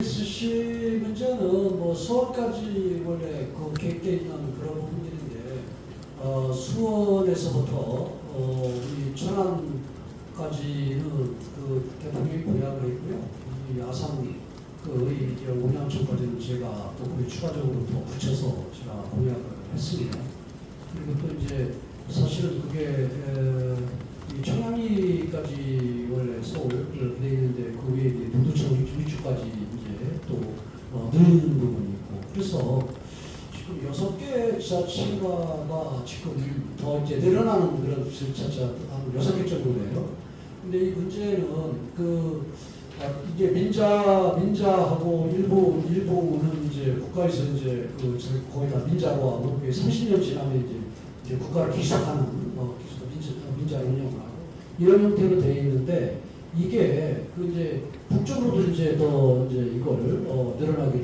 SC 문제는 뭐 수원까지 원래 그 계획돼 있는 그런 부분들인데 어, 수원에서부터 어, 우리 천안까지는 그 대통령이 공약을 했고요. 이 아산 그의 운양청까지는 제가 또 거기 추가적으로 더 붙여서 제가 공약을 했습니다. 그리고 또 이제 사실은 그게 에, 이 청양리까지 원래 서울 이렇게 돼 있는데 그 위에 이제 도두청 위주까지 또 어, 늘리는 부분이 있고 그래서 지금 여섯 개 지자체가 지금 더 이제 늘어나는 그런 지자체가 한 여섯 개 정도네요. 근데 이 문제는 그 아, 이게 민자 민자하고 일부 일부는 이제 국가에서 이제 그 거의 다 민자로 하고 30년 지나면 이제 이제 국가를 기속하는 뭐 기속 민자 민자 운영을 하고 이런 형태로 되어 있는데 이게 그 이제 북쪽으로도 이제 더 이제 이걸 어, 늘어나게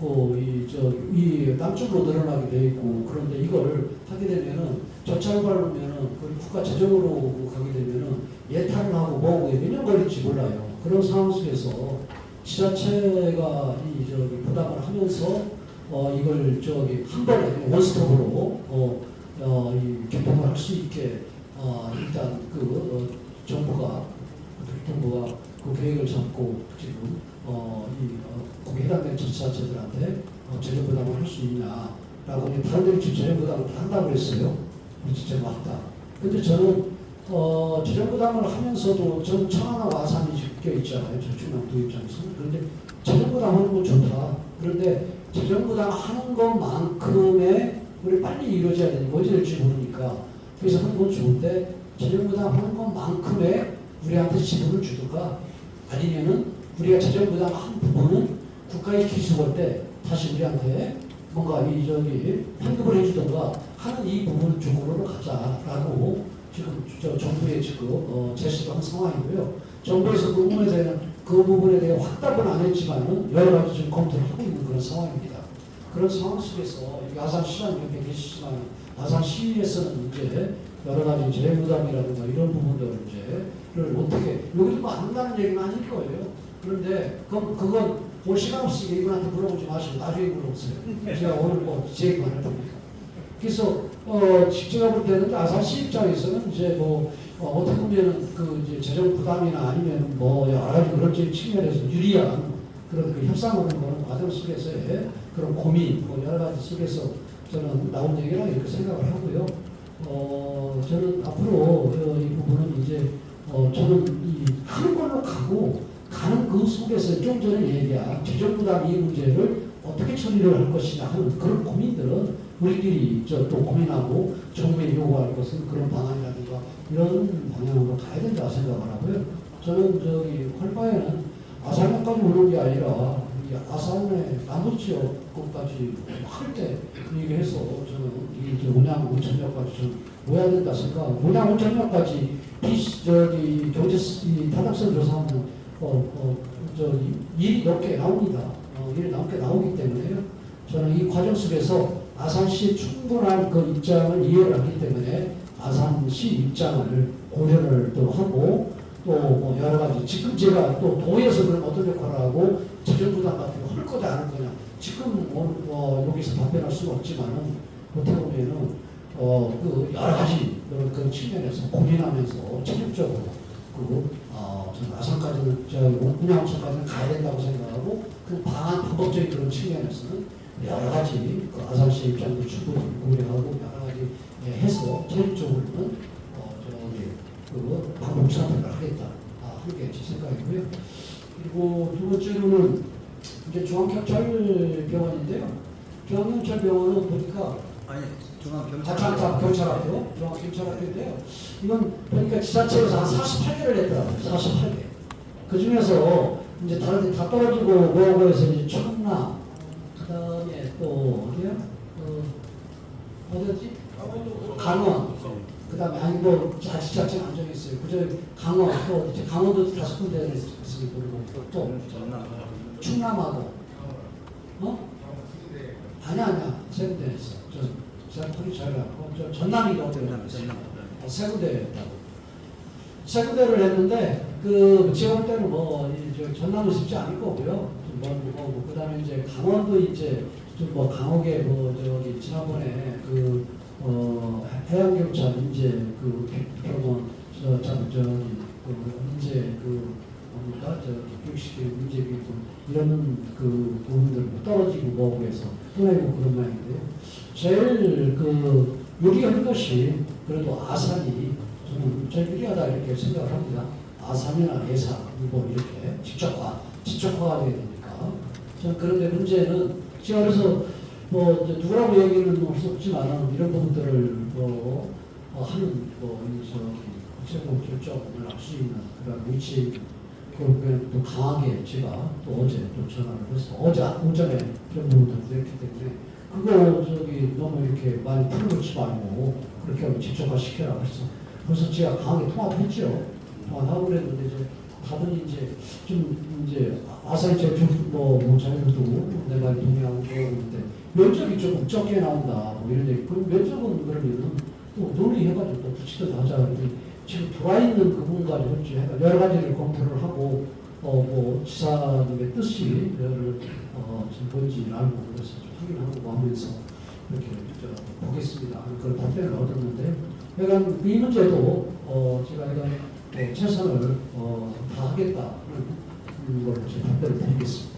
돼 있고 그이저이 남쪽으로 늘어나게 돼 있고 그런데 이걸 하게 되면은 저차를 밟으면은 그 국가 재정으로 가게 되면은 예탈을 하고 뭐하고 몇년 걸릴지 몰라요. 그런 상황 속에서 지자체가 이 저기 부담을 하면서 어 이걸 저기 한 번에 원스톱으로 어, 어, 이 개통을 할 수 있게 어, 일단 그 어, 정부가 교통부가 그 계획을 잡고 지금 어, 이 어, 거기에 해당된 지자체들한테 어, 재정 부담을 할 수 있냐라고 이제 다른 지금 재정 부담을 다 한다고. 우리 진짜 맞다. 근데 저는 어, 재정 부담을 하면서도 전 천안하고 아산이 묶여 있잖아요. 저 충남도 입장에서는. 그런데 재정 부담하는 건 좋다. 그런데 재정 부담하는 것만큼의 우리 빨리 이루어져야 되니 어디 될지 모르니까 그래서 하는 건 좋은데 재정 부담하는 것만큼의 우리한테 지분을 주든가 아니면은 우리가 재정 부담 한 부분은 국가의 기수할 때 다시 우리한테 뭔가 이 저기 환급을 해주던가 하는 이 부분 쪽으로 가자라고 지금 저 정부에 지금 어, 제시를 한 상황이고요. 정부에서 그 부분에 대한 그 부분에 대해 확답은 안 했지만은 여러 가지 지금 검토를 하고 있는 그런 상황입니다. 그런 상황 속에서 이 아산 시장 옆에 계시지만 아산 시에서는 이제 여러 가지 재무담이라든가 이런 부분들을 이제를 어떻게 여기도 뭐안 한다는 얘기는 아닐 거예요. 그런데 그건 그건 올 시간 없으니까 이분한테 물어보지 마시고 나중에 물어보세요. 제가 오늘 뭐제 얘기만 할 테니까. 그래서 어 제가 볼 때는 아산 시 입장에서는 이제 뭐 어, 어떻게 보면은 그 이제 재정 부담이나 아니면 뭐 여러 가지 그런 측면에서 유리한 그런 그 협상을 하는 그런 과정 속에서의 그런 고민 뭐 여러 가지 속에서 저는 나온 얘기라 이렇게 생각을 하고요. 어 저는 앞으로 어, 이 부분은 이제 어 저는 이 하는 걸로 가고 가는 그 속에서 좀 전에 얘기한 재정 부담 이 문제를 어떻게 처리를 할 것이냐 하는 그런 고민들은 우리끼리 저 또 고민하고 정부에 요구할 것은 그런 방안이라든가 이런 방향으로 가야 된다 생각을 하고요. 저는 저기 활바에는 아산까지 오는 게 아니라 이 아산의 나무 지역 것까지 할때 얘기해서 저는 이 운양 온천역까지 좀 모여야 된다 생각. 운양 온천역까지 비 저기 경제 이 타당성 조사하면 어어저 일이 넘게 나옵니다. 어, 일이 넘게 나오기 때문에요. 저는 이 과정 속에서 아산시 충분한 그 입장을 이해를 하기 때문에 아산시 입장을 고려를 또 하고 또 지금 제가 또 도에서 그런 어떤 역할을 하고 재정 부담 같은 거할 거냐 안할 거냐. 지금 뭐, 뭐 여기서 답변할 수는 없지만은 어떻게 보면은 어 그 여러 가지 그런 그 측면에서 고민하면서 체력적으로 그 어, 저는 아산까지는 저 운양처까지는 가야 된다고 생각하고 그 방안 방법적인 그런 측면에서는 여러 가지 그 아산시 입장도 충분히 고려하고 여러 가지 예, 해서 체력적으로는 어 저기 그 방법 선택을 하겠다 아, 하는 게제 생각이고요. 그리고 두 번째로는 이제 중앙경찰병원인데요. 중앙경찰병원은 보니까 아니 중앙 자창사 경찰학교, 중앙경찰학교인데요. 이건 보니까 지자체에서 한 48개를 냈더라고요. 48개. 그 중에서 이제 다른 데 다 떨어지고 뭐하고 해서 이제 충남, 그 다음에 또 어디야? 어, 어디였지? 강원. 그 다음에 아니 뭐 자치자체는 안 정했어요. 그저 강원 또 어디 강원도 다섯 군데를 모르고 또 전남 충남하고 어? 아니야 아니야 세 군데였어. 저 제가 털이 잘 나고 저 전남이가 어디 전남 전남 세 군데였다고. 세 군데를 했는데 그 제가 볼 때는 뭐이저 전남도 쉽지 않을 거고요. 좀먼 거고 그다음에 이제 강원도 이제 좀 뭐 강하게 뭐 저기 지난번에 그 어, 해양경찰 이제 그 병원 저, 저, 저기 그 이제 그 뭡니까 저 교육시켜 문제 비고 이런 그 부분들 뭐 떨어지고 뭐고 해서 떠나고 그런 모양인데요. 제일 그 유리한 것이 그래도 아산이 저는 제일 유리하다 이렇게 생각을 합니다. 아산이나 해상 뭐 이렇게 직접화 직접화가 되니까. 저는 그런데 문제는 제가 그래서 뭐 이제 누구라고 얘기는 할수 없지만 이런 부분들을 뭐 어, 하는 뭐이 저기 국제법 결정을 할 수 있는 그런 위치 그러면 또 강하게 제가 또 어제 또 전화를 해서 어제 오전에 그런 부분들을 했기 때문에 그거 저기 너무 이렇게 많이 풀어놓지 말고 그렇게 하고 직접화 시켜라 그래서 그래서 제가 강하게 통화도 했죠. 통화하고 그랬는데 이제 다들 이제 좀 이제 아사히 제좀뭐 뭐 자기들도 내 말에 동의하고 그러는데 면적이 조금 적게 나온다 뭐 이런 얘기. 그 면적은 그러면은 또 논의해가지고 또 붙이든 하자. 근데 지금 들어와 있는 그 부분 가지고 여러 가지를 검토를 하고 어 뭐 지사님의 뜻이 를 어, 지금 뭔지 알고 그래서 좀 확인하고 하면서 이렇게 저 보겠습니다. 그런 답변을 얻었는데 약간 이 문제도 어 제가 약간 어, 최선을 어, 다하겠다는 걸제 답변을 드리겠습니다.